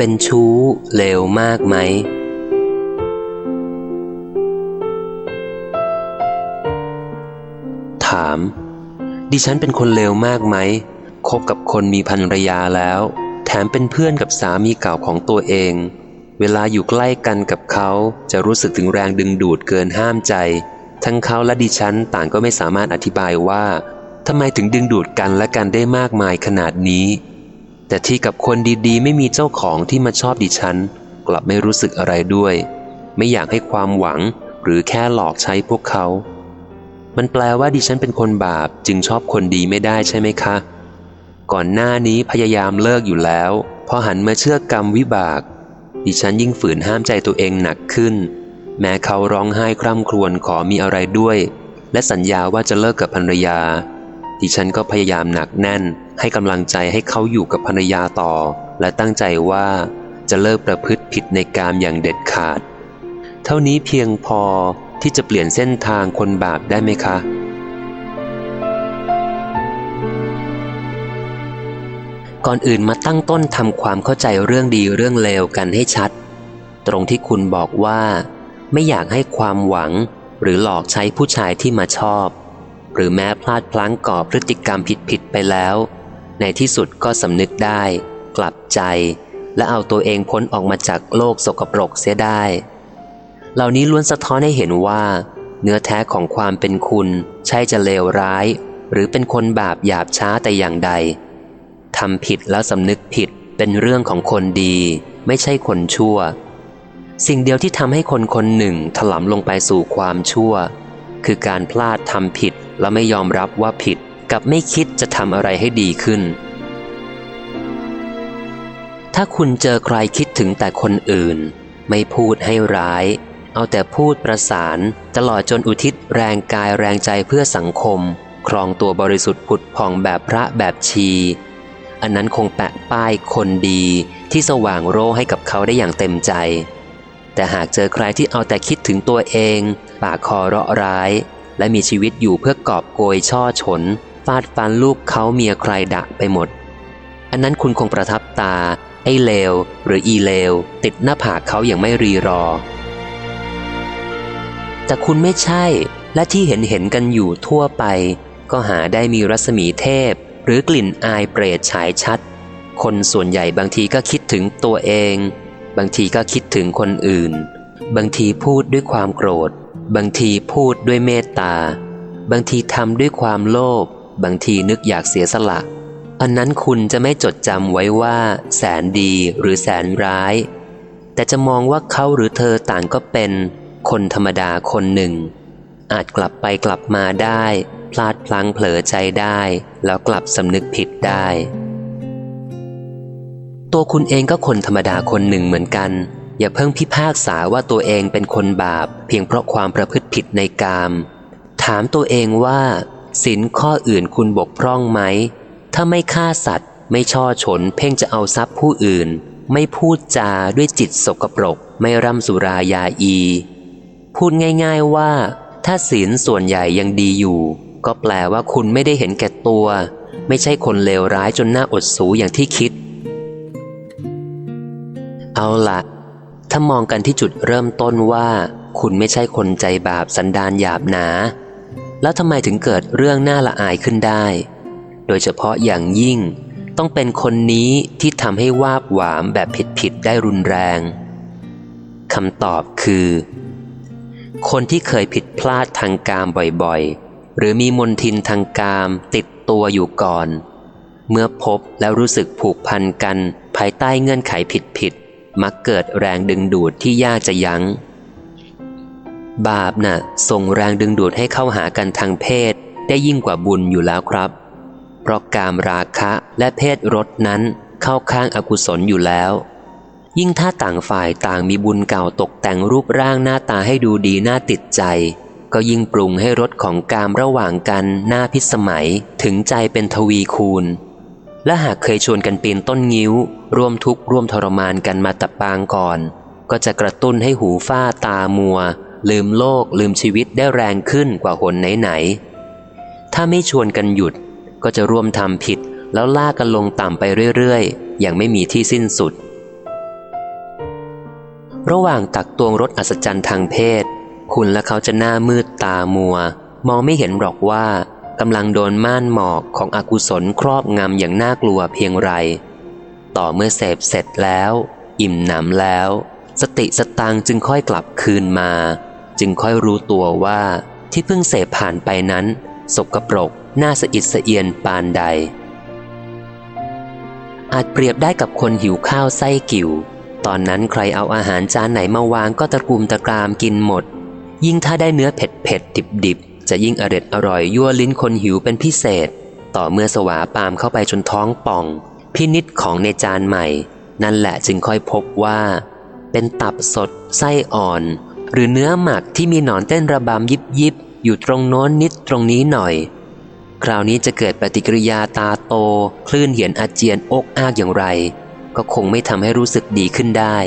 เป็นชู้เลวมากไหม ถาม ดิฉันเป็นคนเลวมากไหม คบกับคนมีภรรยาแล้ว แถมเป็นเพื่อนกับสามีเก่าของตัวเอง เวลาอยู่ใกล้กันกับเขาจะรู้สึกถึงแรงดึงดูดเกินห้ามใจ ทั้งเขาและดิฉันต่างก็ไม่สามารถอธิบายว่าทำไมถึงดึงดูดกันและกันได้มากมายขนาดนี้ แต่ที่กับคนดีๆ ไม่มีเจ้าของที่มาชอบดิฉัน กลับไม่รู้สึกอะไรด้วย ไม่อยากให้ความหวังหรือแค่หลอกใช้พวกเขา มันแปลว่าดิฉันเป็นคนบาปจึงชอบคนดีไม่ได้ใช่ไหมคะ ก่อนหน้านี้พยายามเลิกอยู่แล้ว พอหันมาเชื่อกรรมวิบาก ดิฉันยิ่งฝืนห้ามใจตัวเองหนักขึ้น แม้เขาร้องไห้คร่ำครวญขอมีอะไรด้วย และสัญญาว่าจะเลิกกับภรรยา ดิฉันก็พยายามหนักแน่น ให้กำลังใจให้เขาอยู่กับภรรยาต่อ และตั้งใจว่าจะเลิกประพฤติผิดในกามอย่างเด็ดขาด เท่านี้เพียงพอที่จะเปลี่ยนเส้นทางคนบาปได้ไหมคะ ก่อนอื่นมาตั้งต้นทำความเข้าใจเรื่องดีเรื่องเลวกันให้ชัด ตรงที่คุณบอกว่า ไม่อยากให้ความหวัง หรือหลอกใช้ผู้ชายที่มาชอบ หรือแม้พลาดพลั้งก่อพฤติกรรมผิดๆไปแล้ว ในที่สุดก็สำนึกได้ กลับใจ และเอาตัวเองพ้นออกมาจากโลกสกปรกเสียได้ เหล่านี้ล้วนสะท้อนให้เห็นว่า เนื้อแท้ของความเป็นคุณ ใช่จะเลวร้าย หรือเป็นคนบาปหยาบช้าแต่อย่างใดทำผิดแล้วสำนึกผิดเป็นเรื่องของคนดี ไม่ใช่คนชั่ว สิ่งเดียวที่ทำให้คนคนหนึ่งถลำลงไปสู่ความชั่ว คือการพลาดทำผิด แล้วไม่ยอมรับว่าผิดกับไม่คิดจะทำอะไรให้ดีขึ้น ถ้าคุณเจอใครคิดถึงแต่คนอื่น ไม่พูดให้ร้าย เอาแต่พูดประสาน ตลอดจนอุทิศแรงกายแรงใจเพื่อสังคม ครองตัวบริสุทธิ์ผุดผ่องแบบพระแบบชี อันนั้นคงแปะป้ายคนดีที่สว่างโรให้กับเขาได้อย่างเต็มใจ แต่หากเจอใครที่เอาแต่คิดถึงตัวเอง ปากคอเราะร้าย และมีชีวิตอยู่เพื่อกอบโกยช่อฉนฟาดฟันลูกเขาเมียใครดะไปหมด อันนั้นคุณคงประทับตา ไอ้เลว หรืออีเลว ติดหน้าผากเขาอย่างไม่รีรอ แต่คุณไม่ใช่ และที่เห็นเห็นกันอยู่ทั่วไป ก็หาได้มีรัศมีเทพ หรือกลิ่นอายเปรตฉายชัด คนส่วนใหญ่บางทีก็คิดถึงตัวเอง บางทีก็คิดถึงคนอื่น บางทีพูดด้วยความโกรธ บางทีพูดด้วยเมตตา บางทีทำด้วยความโลภบางทีนึกอยากเสียสละ อันนั้นคุณจะไม่จดจำไว้ว่า แสนดีหรือแสนร้าย แต่จะมองว่าเขาหรือเธอต่างก็เป็น คนธรรมดาคนหนึ่ง อาจกลับไปกลับมาได้ พลาดพลั้งเผลอใจได้ แล้วกลับสำนึกผิดได้ ตัวคุณเองก็คนธรรมดาคนหนึ่งเหมือนกัน อย่าเพิ่งพิพากษาว่าตัวเองเป็นคนบาป เพียงเพราะความประพฤติผิดในกาม ถามตัวเองว่าศีลข้ออื่นคุณบกพร่องไหม ถ้าไม่ฆ่าสัตว์ ไม่ช่อฉน เพ่งจะเอาทรัพย์ผู้อื่น ไม่พูดจาด้วยจิตสกปรก ไม่ร่ำสุรายาอี พูดง่ายๆว่า ถ้าศีลส่วนใหญ่ยังดีอยู่ ก็แปลว่าคุณไม่ได้เห็นแก่ตัว ไม่ใช่คนเลวร้ายจนหน้าอดสูอย่างที่คิด เอาละ ถ้ามองกันที่จุดเริ่มต้นว่า คุณไม่ใช่คนใจบาปสันดานหยาบหนา แล้วทำไมถึงเกิดเรื่องน่าละอายขึ้นได้ โดยเฉพาะอย่างยิ่ง ต้องเป็นคนนี้ที่ทำให้วาบหวามแบบผิดๆได้รุนแรงคำตอบคือ คนที่เคยผิดพลาดทางกามบ่อยๆ หรือมีมนทินทางกามติดตัวอยู่ก่อน เมื่อพบแล้วรู้สึกผูกพันกันภายใต้เงื่อนไขผิด มักเกิดแรงดึงดูดที่ยากจะยัง้ง บาปน่ะส่งแรงดึงดูดให้เข้าหากันทางเพศได้ยิ่งกว่าบุญอยู่แล้วครับ เพราะกามราคะและเพศรสนั้นเข้าข้างอากุศลอยู่แล้ว ยิ่งถ้าต่างฝ่ายต่างมีบุญเก่าตกแต่งรูปร่างหน้าตาให้ดูดีน่าติดใจ ก็ยิ่งปรุงให้รสของกามระหว่างกันน่าพิสมัยถึงใจเป็นทวีคูณ และหากเคยชวนกันปีนต้นงิ้ว ร่วมทุกข์ร่วมทรมานกันมาตับปางก่อน ก็จะกระตุ้นให้หูฝ้าตามัว ลืมโลกลืมชีวิตได้แรงขึ้นกว่าหนไหนๆถ้าไม่ชวนกันหยุดก็จะร่วมทำผิดแล้วลากกันลงต่ำไปเรื่อยๆ อย่างไม่มีที่สิ้นสุด ระหว่างตักตวงรถอัศจรรย์ทางเพศ คุณและเขาจะหน้ามืดตามัว มองไม่เห็นหรอกว่า กำลังโดนม่านหมอกของอกุศลครอบงำอย่างน่ากลัวเพียงไร ต่อเมื่อเสพเสร็จแล้ว อิ่มหนำแล้ว สติสตางจึงค่อยกลับคืนมา จึงค่อยรู้ตัวว่าที่เพิ่งเสพผ่านไปนั้น สกปรกน่าสะอิดสะเอียนปานใด อาจเปรียบได้กับคนหิวข้าวไส้กิ่ว ตอนนั้นใครเอาอาหารจานไหนมาวางก็ตะกุมตะกรามกินหมด ยิ่งถ้าได้เนื้อเผ็ดเผ็ดดิบดิบ จะยิ่งอร็ดอร่อยยั่วลิ้นคนหิวเป็นพิเศษ ต่อเมื่อสวาปามเข้าไปจนท้องป่อง พินิษของในจานใหม่ นั่นแหละจึงค่อยพบว่า เป็นตับสด ไส้อ่อน หรือเนื้อหมักที่มีหนอนเต้นระบำยิบยิบอยู่ตรงโน้นนิดตรงนี้หน่อย คราวนี้จะเกิดปฏิกิริยาตาโต คลื่นเหียนอาเจียนอกอากอย่างไร ก็คงไม่ทำให้รู้สึกดีขึ้นได้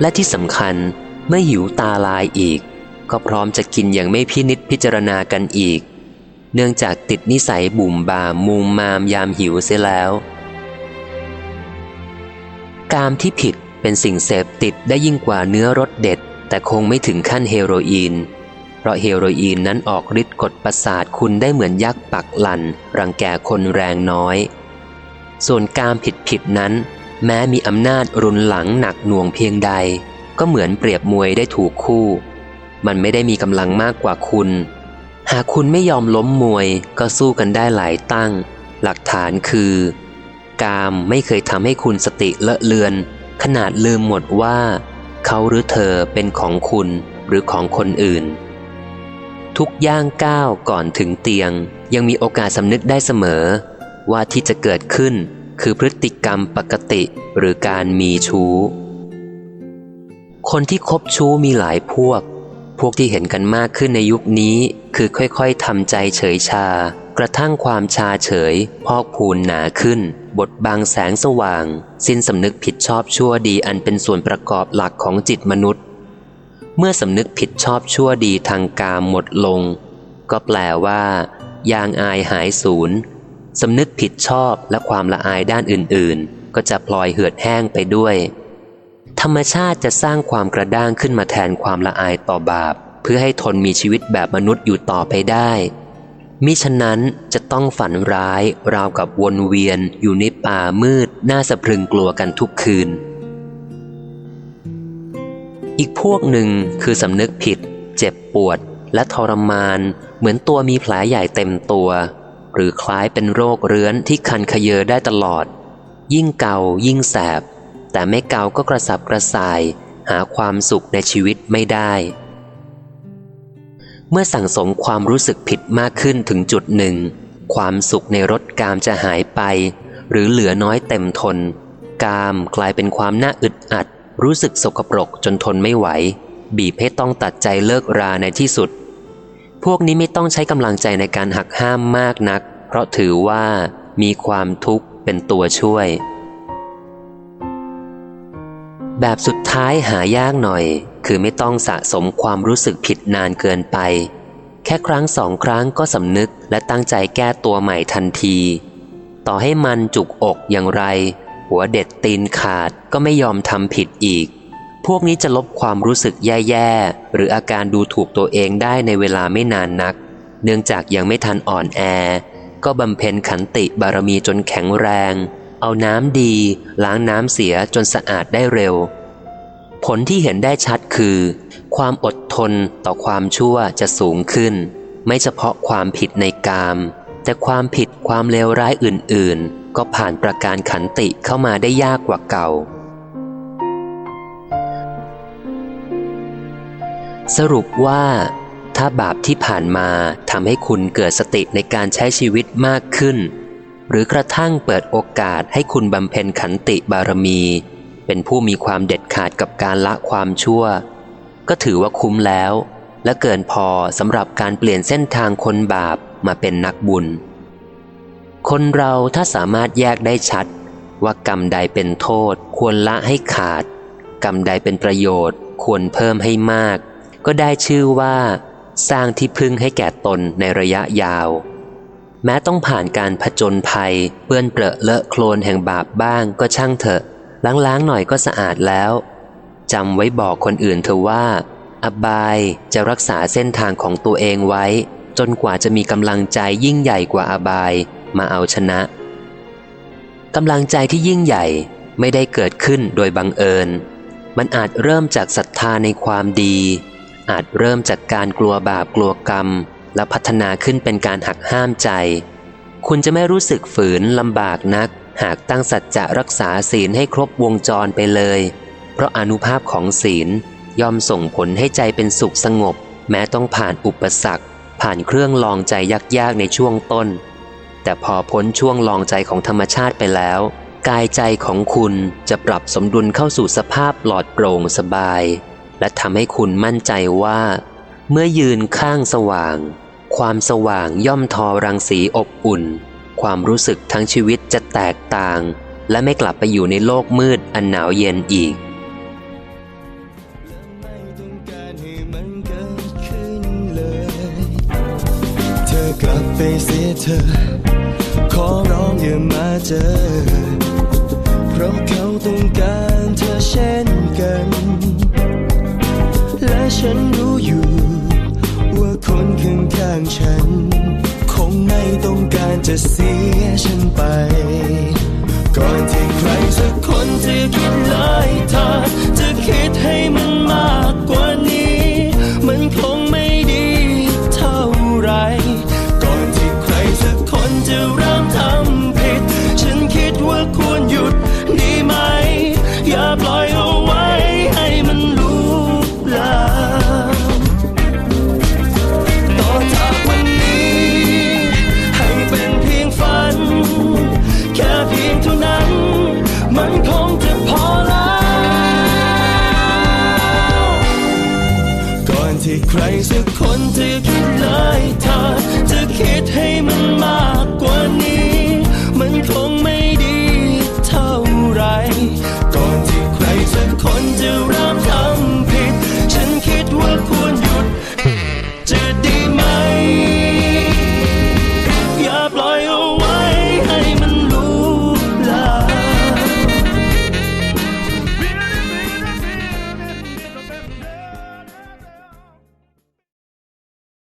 และที่สำคัญเมื่อหิวตาลายอีก ก็พร้อมจะกินอย่างไม่พินิษพิจารณากันอีก เนื่องจากติดนิสัยบุ่มบามมุมมามยามหิวเสียแล้ว กามที่ผิดเป็นสิ่งเสพติดได้ยิ่งกว่าเนื้อรสเด็ด แต่คงไม่ถึงขั้นเฮโรอีน เพราะเฮโรอีนนั้นออกฤทธิ์กดประสาทคุณได้เหมือนยักษ์ปักหลันรังแกคนแรงน้อย ส่วนกามผิดผิดนั้น แม้มีอำนาจรุนหลังหนักหน่วงเพียงใด ก็เหมือนเปรียบมวยได้ถูกคู่ มันไม่ได้มีกำลังมากกว่าคุณ หากคุณไม่ยอมล้มมวยก็สู้กันได้หลายตั้ง หลักฐานคือ กามไม่เคยทำให้คุณสติเลอะเลือน ขนาดลืมหมดว่า เขาหรือเธอเป็นของคุณหรือของคนอื่น ทุกย่างก้าวก่อนถึงเตียง ยังมีโอกาสสำนึกได้เสมอ ว่าที่จะเกิดขึ้นคือพฤติกรรมปกติหรือการมีชู้ คนที่คบชู้มีหลายพวก พวกที่เห็นกันมากขึ้นในยุคนี้ คือค่อยๆทำใจเฉยชา กระทั่งความชาเฉย พอกพูนหนาขึ้น บทบางแสงสว่าง สิ้นสำนึกผิดชอบชั่วดีอันเป็นส่วนประกอบหลักของจิตมนุษย์ เมื่อสำนึกผิดชอบชั่วดีทางกามหมดลง ก็แปลว่า ยางอายหายศูนย์สำนึกผิดชอบและความละอายด้านอื่นๆ ก็จะพลอยเหือดแห้งไปด้วย รรมชาติจะสร้างความกระด้างขึ้นมาแทนความละอายต่อบาป เพื่อให้ทนมีชีวิตแบบมนุษย์อยู่ต่อไปได้มิฉะนั้นจะต้องฝันร้ายราวกับวนเวียนอยู่ในป่ามืด น่าสะพรึงกลัวกันทุกคืน อีกพวกหนึ่งคือสำนึกผิด เจ็บปวด และทรมาน เหมือนตัวมีแผลใหญ่เต็มตัว หรือคล้ายเป็นโรคเรื้อนที่คันขยเยอได้ตลอด ยิ่งเก่ายิ่งแสบ แต่ไม่เกาก็กระสับกระส่าย หาความสุขในชีวิตไม่ได้ เมื่อสั่งสมความรู้สึกผิดมากขึ้นถึงจุดหนึ่ง ความสุขในรสกามจะหายไป หรือเหลือน้อยเต็มทน กามกลายเป็นความน่าอึดอัด รู้สึกสกปรกจนทนไม่ไหว บีบให้ต้องตัดใจเลิกราในที่สุด พวกนี้ไม่ต้องใช้กำลังใจในการหักห้ามมากนัก เพราะถือว่ามีความทุกข์เป็นตัวช่วย แบบสุดท้ายหายากหน่อย คือไม่ต้องสะสมความรู้สึกผิดนานเกินไป แค่ครั้งสองครั้งก็สำนึกและตั้งใจแก้ตัวใหม่ทันที ต่อให้มันจุกอกอย่างไร หัวเด็ดตีนขาดก็ไม่ยอมทำผิดอีก พวกนี้จะลบความรู้สึกแย่ๆ หรืออาการดูถูกตัวเองได้ในเวลาไม่นานนัก เนื่องจากยังไม่ทันอ่อนแอ ก็บำเพ็ญขันติบารมีจนแข็งแรง เอาน้ำดี ล้างน้ำเสียจนสะอาดได้เร็ว ผลที่เห็นได้ชัดคือ ความอดทนต่อความชั่วจะสูงขึ้น ไม่เฉพาะความผิดในกาม แต่ความผิดความเลวร้ายอื่น ๆ ก็ผ่านประการขันติเข้ามาได้ยากกว่าเก่า สรุปว่า ถ้าบาปที่ผ่านมาทำให้คุณเกิดสติในการใช้ชีวิตมากขึ้น หรือกระทั่งเปิดโอกาสให้คุณบำเพ็ญขันติบารมี เป็นผู้มีความเด็ดขาดกับการละความชั่ว ก็ถือว่าคุ้มแล้ว และเกินพอสำหรับการเปลี่ยนเส้นทางคนบาปมาเป็นนักบุญ คนเราถ้าสามารถแยกได้ชัด ว่ากรรมใดเป็นโทษ ควรละให้ขาด กรรมใดเป็นประโยชน์ ควรเพิ่มให้มาก ก็ได้ชื่อว่า สร้างที่พึ่งให้แก่ตนในระยะยาว แม้ต้องผ่านการผจญภัยเปื้อนเปรอะเลอะโคลนแห่งบาปบ้างก็ช่างเถอะ ล้างๆหน่อยก็สะอาดแล้วจำไว้บอกคนอื่นเธอว่า อบายจะรักษาเส้นทางของตัวเองไว้ จนกว่าจะมีกำลังใจยิ่งใหญ่กว่าอบายมาเอาชนะกำลังใจที่ยิ่งใหญ่ไม่ได้เกิดขึ้นโดยบังเอิญ มันอาจเริ่มจากศรัทธาในความดี อาจเริ่มจากการกลัวบาปกลัวกรรม และพัฒนาขึ้นเป็นการหักห้ามใจ คุณจะไม่รู้สึกฝืนลำบากนัก หากตั้งสัจจะรักษาศีลให้ครบวงจรไปเลย เพราะอนุภาพของศีลย่อมส่งผลให้ใจเป็นสุขสงบ แม้ต้องผ่านอุปสรรค ผ่านเครื่องลองใจยากๆในช่วงต้น แต่พอพ้นช่วงลองใจของธรรมชาติไปแล้ว กายใจของคุณจะปรับสมดุลเข้าสู่สภาพปลอดโปร่งสบาย และทำให้คุณมั่นใจว่า เมื่อยืนข้างสว่าง ความสว่างย่อมทอรังสีอบอุ่น ความรู้สึกทั้งชีวิตจะแตกต่าง และไม่กลับไปอยู่ในโลกมืดอันหนาวเย็นอีกกลับไปเสียเธอ ขอร้องอย่ามาเจอ เพราะเขาต้องการเธอเช่นกัน และฉัน จะเสียฉันไป ก่อนที่ใครสักคนจะคิดเลยเธอจะคิดให้มันมากกว่านี้ ใครสักคนจะคิดเลยเธอจะคิดให้มันมา